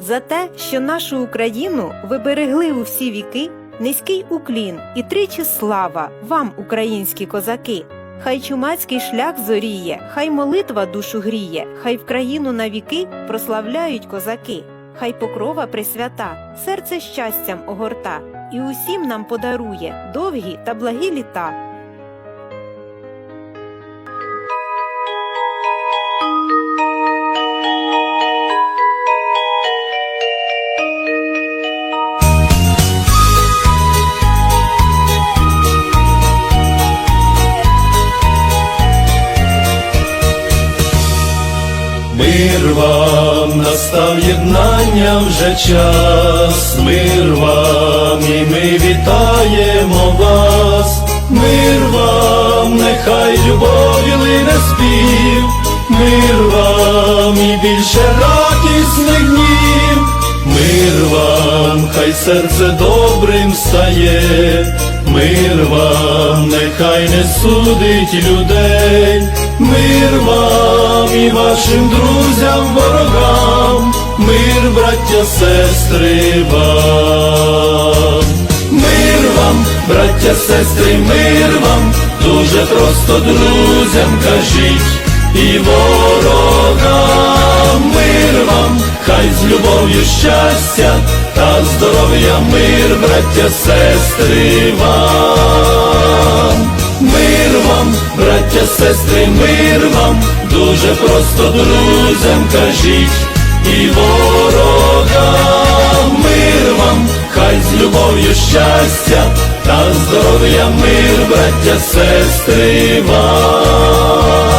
За те, що нашу Україну ви берегли у всі віки, низький уклін і тричі слава вам, українські козаки. Хай чумацький шлях зоріє, хай молитва душу гріє, хай в країну на віки прославляють козаки, хай покрова присвята, серце щастям огорта, і усім нам подарує довгі та благі літа. Мир вам настав єднання вже час, мир вам, і ми вітаємо вас, мир вам, нехай любові лине спів, мир вам і більше радісних днів, мир вам, хай серце добрим стає, мир вам, нехай не судить людей, мир вам і вашим друзям, ворогам, мир, браття, сестри вам. Мир вам, браття, сестри, мир вам, дуже просто друзям кажіть і ворогам, мир вам, хай з любов'ю щастя та здоров'я, мир, браття, сестри вам. Мир вам, браття, сестри, мир вам, дуже просто друзям кажіть і ворогам, мир вам, хай з любов'ю щастя та здоров'я, мир, браття, сестри вам.